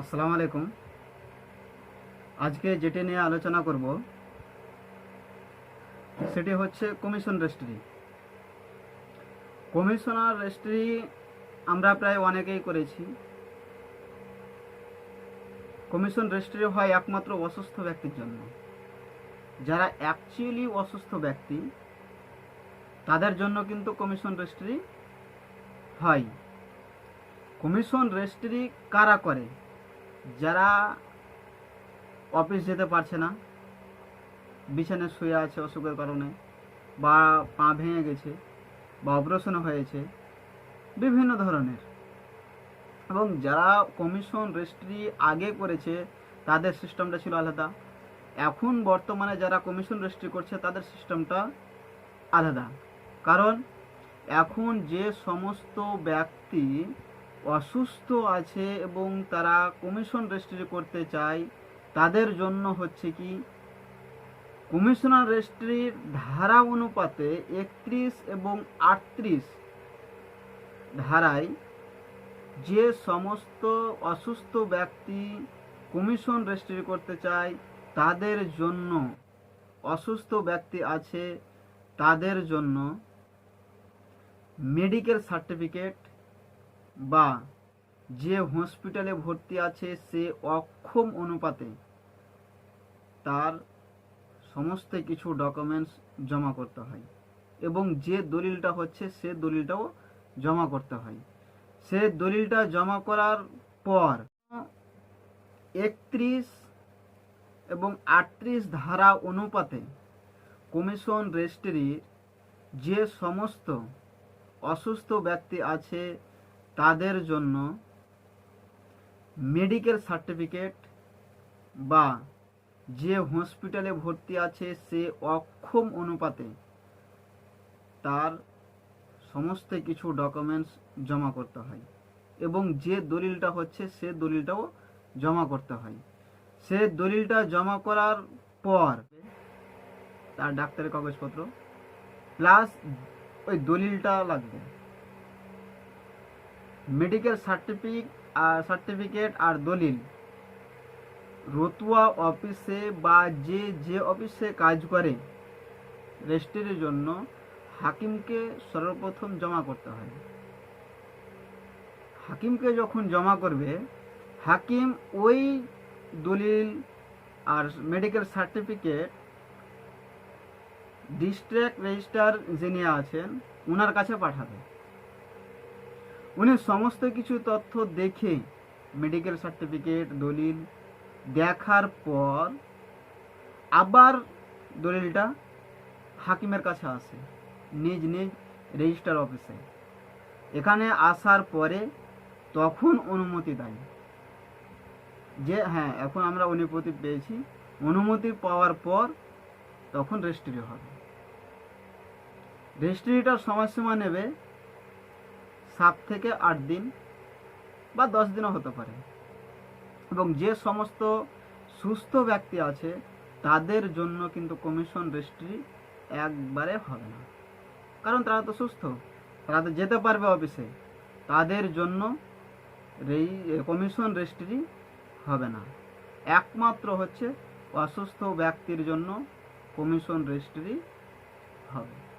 আসসালামু আলাইকুম। আজকে যেটি নিয়ে আলোচনা করব, সেটি হচ্ছে কমিশন রেজিস্ট্রি। কমিশনার রেজিস্ট্রি আমরা প্রায় অনেকেই করেছি। কমিশন রেজিস্ট্রি হয় একমাত্র অসুস্থ ব্যক্তির জন্য। যারা অ্যাকচুয়ালি অসুস্থ ব্যক্তি, তাদের জন্য কিন্তু কমিশন রেজিস্ট্রি হয়। কমিশন রেজিস্ট্রি কারা করে? যারা অফিস যেতে পারছে না, বিছানায় শুয়ে আছে অসুখের কারণে, বা পা ভেঙে গেছে, বা অপারেশন হয়েছে, বিভিন্ন ধরনের। এবং যারা কমিশন রেজিস্ট্রি আগে করেছে, তাদের সিস্টেমটা ছিল আলাদা। এখন বর্তমানে যারা কমিশন রেজিস্ট্রি করছে, তাদের সিস্টেমটা আলাদা। কারণ এখন যে সমস্ত ব্যক্তি অসুস্থ আছে এবং তারা কমিশন রেজিস্ট্রি করতে চায়, তাদের জন্য হচ্ছে কি কমিশনার রেজিস্ট্রির ধারা অনুপাতে একত্রিশ এবং আটত্রিশ ধারায় যে সমস্ত অসুস্থ ব্যক্তি কমিশন রেজিস্ট্রি করতে চায়, তাদের জন্য, অসুস্থ ব্যক্তি আছে, তাদের জন্য মেডিকেল সার্টিফিকেট বা যে হসপিটালে ভর্তি আছে সে অক্ষম অনুপাতে তার সমস্ত কিছু ডকুমেন্টস জমা করতে হয় এবং যে দলিলটা হচ্ছে সে দলিলটাও জমা করতে হয়। সে দলিলটা জমা করার পর একত্রিশ এবং আটত্রিশ ধারা অনুপাতে কমিশন রেজিস্ট্রির যে সমস্ত অসুস্থ ব্যক্তি আছে তাদের জন্য মেডিকেল সার্টিফিকেট বা যে হসপিটালে ভর্তি আছে সে অক্ষম অনুপাতে তার সমস্ত কিছু ডকুমেন্টস জমা করতে হয় এবং যে দলিলটা হচ্ছে সে দলিলটাও জমা করতে হয়। সে দলিলটা জমা করার পর তার ডাক্তারের কাগজপত্র প্লাস ওই দলিলটা লাগবে। মেডিকেল সার্টিফিক সার্টিফিকেট আর দলিল। রতুয়া অফিসে বা যে যে অফিসে কাজ করে, রেজিস্ট্রির জন্য হাকিমকে সর্বপ্রথম জমা করতে হয়। হাকিমকে যখন জমা করবে, হাকিম ওই দলিল আর মেডিকেল সার্টিফিকেট, ডিস্ট্রিক্ট রেজিস্ট্রার যিনি আছেন ওনার কাছে পাঠাবে। উনি সমস্ত কিছু তথ্য দেখে মেডিকেল সার্টিফিকেট দলিল দেখার পর আবার দলিলটা হাকিমের কাছে আসে, নিজ নিজ রেজিস্টার অফিসে এখানে আসার পরে তখন অনুমতি দেয়। যে হ্যাঁ এখন আমরা অনুমতি পেয়েছি। অনুমতি পাওয়ার পর তখন রেজিস্ট্রি হবে। রেজিস্ট্রিটার সময়সীমা নেবে সাত থেকে আট দিন বা দশ দিনও হতে পারে। এবং যে সমস্ত সুস্থ ব্যক্তি আছে, তাদের জন্য কিন্তু কমিশন রেজিস্ট্রি একবারে হবে না। কারণ তারা তো সুস্থ, তারা তো যেতে পারবে অফিসে তাদের জন্য কমিশন রেজিস্ট্রি হবে না। একমাত্র হচ্ছে অসুস্থ ব্যক্তির জন্য কমিশন রেজিস্ট্রি হবে।